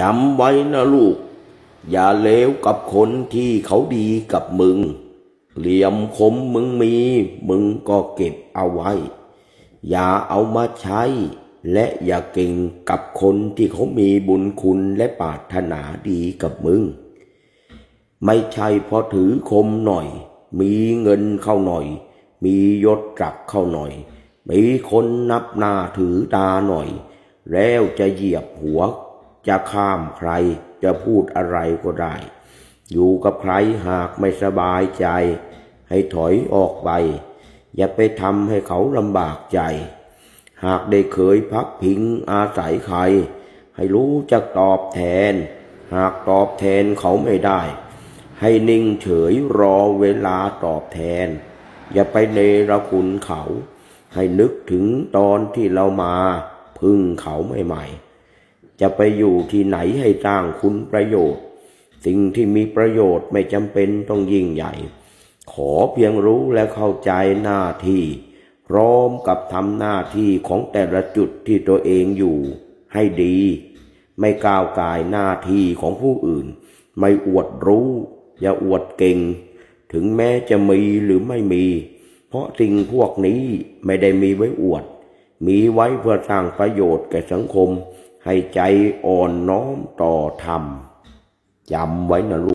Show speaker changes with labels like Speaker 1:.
Speaker 1: จำไว้นะลูก อย่าเลวกับคนที่เขาดีกับมึง เหลี่ยมคมมึงมี มึงก็เก็บเอาไว้ อย่าเอามาใช้ และอย่าเก่งกับคนที่เขามีบุญคุณและปรารถนาดีกับมึง ไม่ใช่พอถือคมหน่อย มีเงินเข้าหน่อย มียศจักเข้าหน่อย มีคนนับหน้าถือตาหน่อย แล้วจะเหยียบหัว จะข้ามใครจะพูดอะไรก็ได้ อยู่กับใครหากไม่สบายใจ ให้ถอยออกไป อย่าไปทำให้เขาลำบากใจ หากได้เคยพักพิงอาศัยใคร ให้รู้จักตอบแทน หากตอบแทนเขาไม่ได้ ให้นิ่งเฉยรอเวลาตอบแทน อย่าไปเนรคุณเขา ให้นึกถึงตอนที่เรามาพึ่งเขาใหม่ๆ จะไปอยู่ที่ไหนให้สร้างคุณประโยชน์ สิ่งที่มีประโยชน์ไม่จำเป็นต้องยิ่งใหญ่ ขอเพียงรู้และเข้าใจหน้าที่ พร้อมกับทำหน้าที่ของแต่ละจุดที่ตัวเองอยู่ ให้ดี ไม่ก้าวกายหน้าที่ของผู้อื่น ไม่อวดรู้ อย่าอวดเก่ง ถึงแม้จะมีหรือไม่มี เพราะสิ่งพวกนี้ไม่ได้มีไว้อวด มีไว้เพื่อสร้างประโยชน์แก่สังคม ให้ใจอ่อนน้อมต่อธรรมจำไว้นะลูก